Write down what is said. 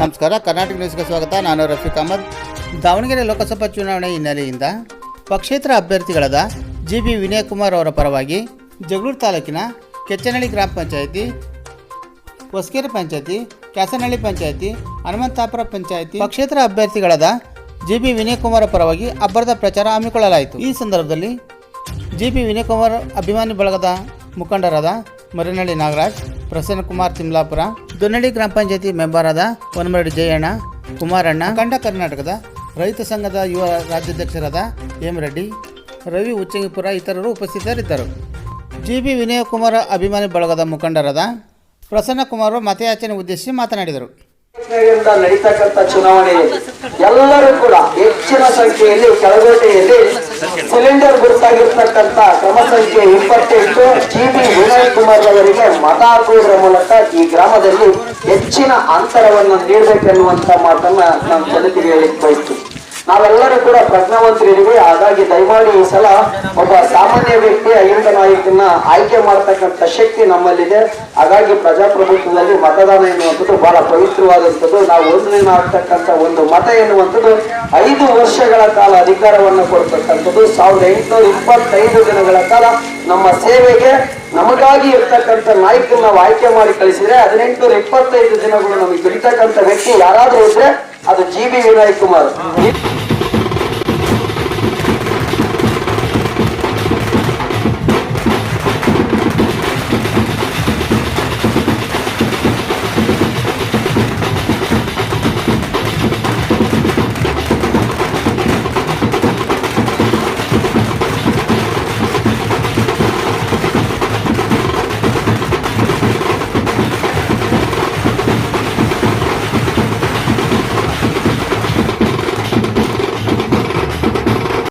ನಮಸ್ಕಾರ, ಕರ್ನಾಟಕ ನ್ಯೂಸ್ಗೆ ಸ್ವಾಗತ. ನಾನು ರಫೀಕ್ ಅಹಮದ್. ದಾವಣಗೆರೆ ಲೋಕಸಭಾ ಚುನಾವಣೆ ಹಿನ್ನೆಲೆಯಿಂದ ಪಕ್ಷೇತರ ಅಭ್ಯರ್ಥಿಗಳಾದ ಜಿ ಬಿ ವಿನಯಕುಮಾರ್ ಅವರ ಪರವಾಗಿ ಜಗಳೂರು ತಾಲೂಕಿನ ಕೆಚ್ಚನಹಳ್ಳಿ ಗ್ರಾಮ ಪಂಚಾಯಿತಿ, ಹೊಸಕೆರೆ ಪಂಚಾಯಿತಿ, ಕ್ಯಾಸನಹಳ್ಳಿ ಪಂಚಾಯಿತಿ, ಹನುಮಂತಾಪುರ ಪಂಚಾಯಿತಿ ಪಕ್ಷೇತರ ಅಭ್ಯರ್ಥಿಗಳಾದ ಜಿ ಬಿ ವಿನಯಕುಮಾರ ಪರವಾಗಿ ಅಬ್ಬರದ ಪ್ರಚಾರ ಹಮ್ಮಿಕೊಳ್ಳಲಾಯಿತು. ಈ ಸಂದರ್ಭದಲ್ಲಿ ಜಿ ಬಿ ವಿನಯಕುಮಾರ್ ಅಭಿಮಾನಿ ಬಳಗದ ಮುಖಂಡರಾದ ಮರಿನಹಳ್ಳಿ ನಾಗರಾಜ್, ಪ್ರಸನ್ನಕುಮಾರ್ ತಿಮ್ಲಾಪುರ ದೊನ್ನಳ್ಳಿ ಗ್ರಾಮ ಪಂಚಾಯತಿ ಮೆಂಬರ್ ಆದ ಹೊನ್ಮರಡಿ ಜಯಣ್ಣ, ಕುಮಾರಣ್ಣ, ಕಂಡ ಕರ್ನಾಟಕದ ರೈತ ಸಂಘದ ಯುವ ರಾಜ್ಯಾಧ್ಯಕ್ಷರಾದ ಎಂ ರೆಡ್ಡಿ, ರವಿ ಉಚ್ಚಂಗಿಪುರ ಇತರರು ಉಪಸ್ಥಿತರಿದ್ದರು. ಜಿ ಬಿ ವಿನಯಕುಮಾರ್ ಅಭಿಮಾನಿ ಬಳಗದ ಮುಖಂಡರಾದ ಪ್ರಸನ್ನಕುಮಾರ್ ಮತಯಾಚನೆ ಉದ್ದೇಶಿಸಿ ಮಾತನಾಡಿದರು. ಚುನಾವಣೆಯಲ್ಲಿ ಎಲ್ಲರೂ ಕೂಡ ಹೆಚ್ಚಿನ ಸಂಖ್ಯೆಯಲ್ಲಿ ಕೆಳಗೋಟೆಯಲ್ಲಿ ಸಿಲಿಂಡರ್ ಗುರುತಾಗಿರ್ತಕ್ಕಂಥ ಕ್ರಮ ಸಂಖ್ಯೆ ಇಪ್ಪತ್ತೆಂಟು ಜಿ ಬಿ ವಿನಯ್ ಕುಮಾರ್ ಅವರಿಗೆ ಮತ ಹಾಕುವುದರ ಮೂಲಕ ಈ ಗ್ರಾಮದಲ್ಲಿ ಹೆಚ್ಚಿನ ಅಂತರವನ್ನು ನೀಡಬೇಕೆನ್ನುವಂತ ಮಾತನ್ನ ನಾನು ಜನತೆಗೆ ಹೇಳಿಕ್ ಬಯಸ್ತೀನಿ. ನಾವೆಲ್ಲರೂ ಕೂಡ ಪ್ರಜ್ಞಾವಂತರಿದ್ದೀವಿ. ಹಾಗಾಗಿ ದಯಮಾಡಿ ಈ ಸಲ ಒಬ್ಬ ಸಾಮಾನ್ಯ ವ್ಯಕ್ತಿ ಅಹಿಂದ ನಾಯಕನ ಆಯ್ಕೆ ಮಾಡತಕ್ಕಂಥ ಶಕ್ತಿ ನಮ್ಮಲ್ಲಿದೆ. ಹಾಗಾಗಿ ಪ್ರಜಾಪ್ರಭುತ್ವದಲ್ಲಿ ಮತದಾನ ಎನ್ನುವಂಥದ್ದು ಬಹಳ ಪವಿತ್ರವಾದಂಥದ್ದು. ನಾವು ಒಂದು ದಿನ ಆಗ್ತಕ್ಕಂಥ ಒಂದು ಮತ ಎನ್ನುವಂಥದ್ದು ಐದು ವರ್ಷಗಳ ಕಾಲ ಅಧಿಕಾರವನ್ನು ಕೊಡ್ತಕ್ಕಂಥದ್ದು. ಸಾವಿರದ ಎಂಟುನೂರ ಇಪ್ಪತ್ತೈದು ದಿನಗಳ ಕಾಲ ನಮ್ಮ ಸೇವೆಗೆ ನಮಗಾಗಿ ಇರ್ತಕ್ಕಂಥ ನಾಯಕನ ನಾವು ಆಯ್ಕೆ ಮಾಡಿ ಕಳಿಸಿದ್ರೆ ಹದಿನೆಂಟುನೂರ ಇಪ್ಪತ್ತೈದು ದಿನಗಳು ನಮಗೆ ದುಡಿತಕ್ಕಂಥ ವ್ಯಕ್ತಿ ಯಾರಾದರೂ ಇದ್ರೆ ಅದು ಜಿ ಬಿ ವಿನಯ್ ಕುಮಾರ್.